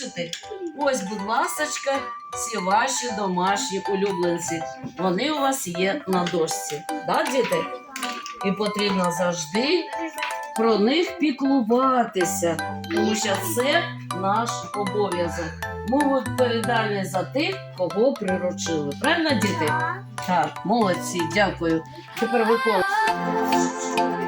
бачите? Ось, будь ласка, всі ваші домашні улюбленці. Вони у вас є на дошці. Так, діти? І потрібно завжди про них піклуватися, тому що це наш обов'язок. Ми відповідальні за тих, кого приручили. Правильно, діти? Так, молодці, дякую. Тепер виконуємо.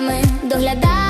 Ми доглядає.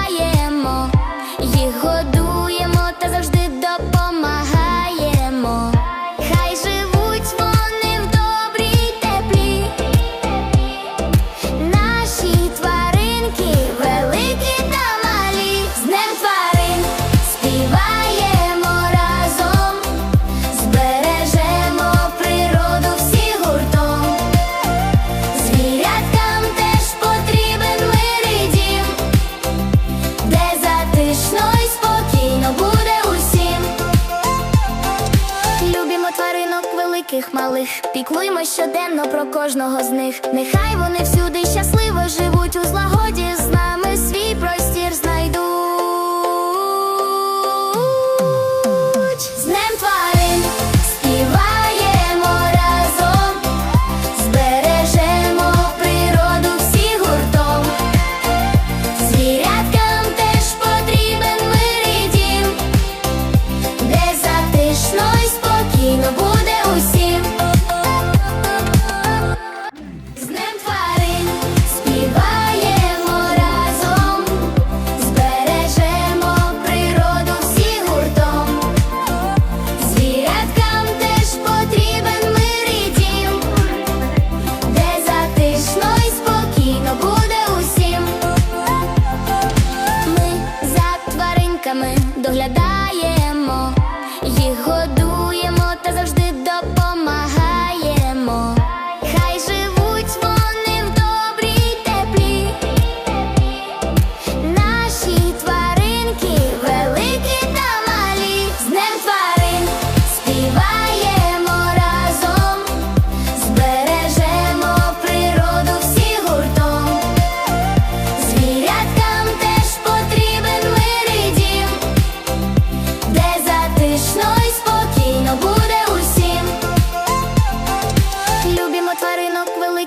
таких малих. Піклуймо щоденно про кожного з них. Нехай вони всюди щасливо живуть. його.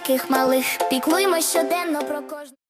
таких малих. Піклуймо щоденно про кожну.